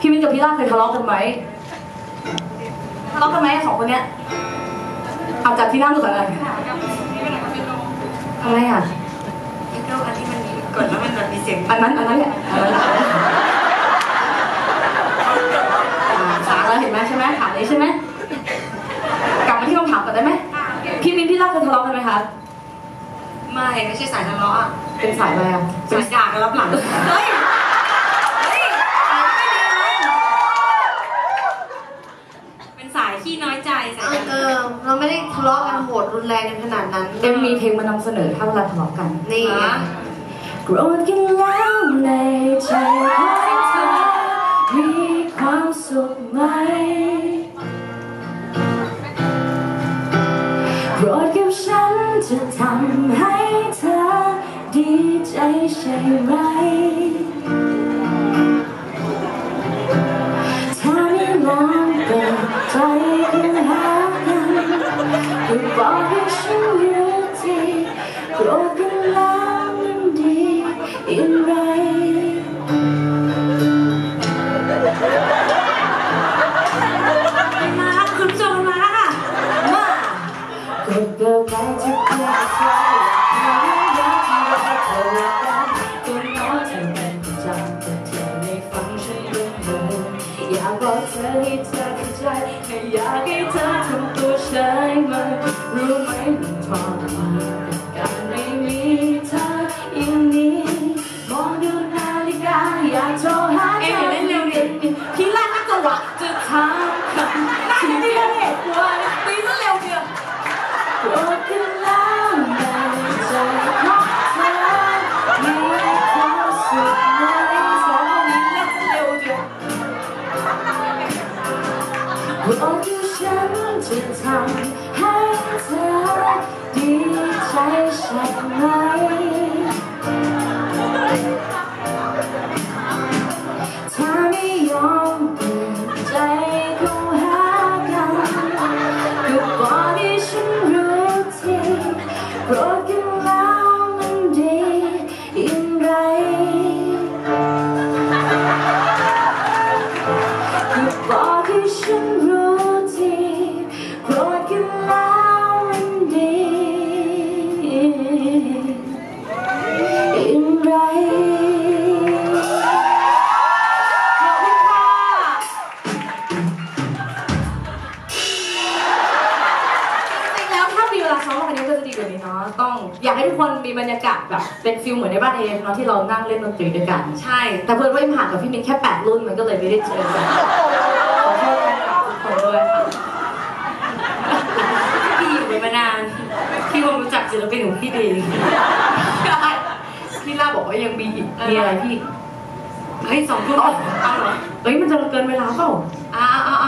พี่มินกับพี่ล่าเคยทะเลาะกันไหมทะเลาะกันไหมสองคนเนี้ยเอาจากที่นั่งดูก่อนเลยทำไมอะพี่ก็อันที่มันกดแล้วมันแบบมีเสียงอันนั้นอันนั้นแหละอันนั้นแหละอ่าขาเราเห็นไหมใช่ไหมขานี้ใช่ไหมกลับมาที่คำถามก่อนได้ไหมพี่มินพี่ล่าเคยทะเลาะกันไหมคะไม่ไม่ใช่สายทะเลาะอะเป็นสายอะไรอะสายด่ากันรับหลังเฮ้ยเฮ้ยสายไม่ดีเลย เป็นสาย ขี้น้อยใจสายเออเราไม่ได้ทะเลาะกันโหดรุนแรงกันขนาดนั้นเอ็มมีเพลงมานำเสนอถ้าเวลาทะเลาะกันนี่ไงโกรธกันแล้วในใจของเธอมีความสุขไหมโกรธกับฉันจะทำให้เธอดีใจใช่ไหม บอกให้ฉันรู้ทีโกรธกันแล้วมันดีอย่างไรมาคุณผู้ชมมาค่ะมาก็เกิดไปจะเกิดใจอยากที่เราเธอรักกันก็น้อยเธอเป็นประจำแต่เธอไม่ฟังฉันเรื่องเลยอยากบอกเธอให้เธอเข้าใจไม่อยากให้เธอ วโกรธที่ฉันจะทำให้เธอดีใจใช่ไหมถ้าไม่ยอม วันนี้ก็จะดีกว่านี้เนาะต้องอยากให้ทุกคนมีบรรยากาศแบบเป็นฟิลเหมือนในบ้านเอฟเนาะที่เรานั่งเล่นดนตรีด้วยกัน ใช่ แต่เพื่อนว่ายังผ่านกับพี่มินแค่ 8 รุ่นมันก็เลยไม่ได้เจอกันขอโทษแฟนคลับทุกคนด้วยค่ะพี่อยู่มานานพี่คงรู้จักศิลปินของพี่ดีพี่ล่าบอกว่ายังมีอีกมีอะไรพี่เฮ้ยสองทุ่มเอาเหรอเอ้ยมันจะเกินเวลาเปล่าอ้าวอ้าวอ้าวอะอะอะนิดนึงนิดนึงนิดนึงนิดนึงเดี๋ยวก่อนเดี๋ยวก่อนเดี๋ยวก่อนขอเวลา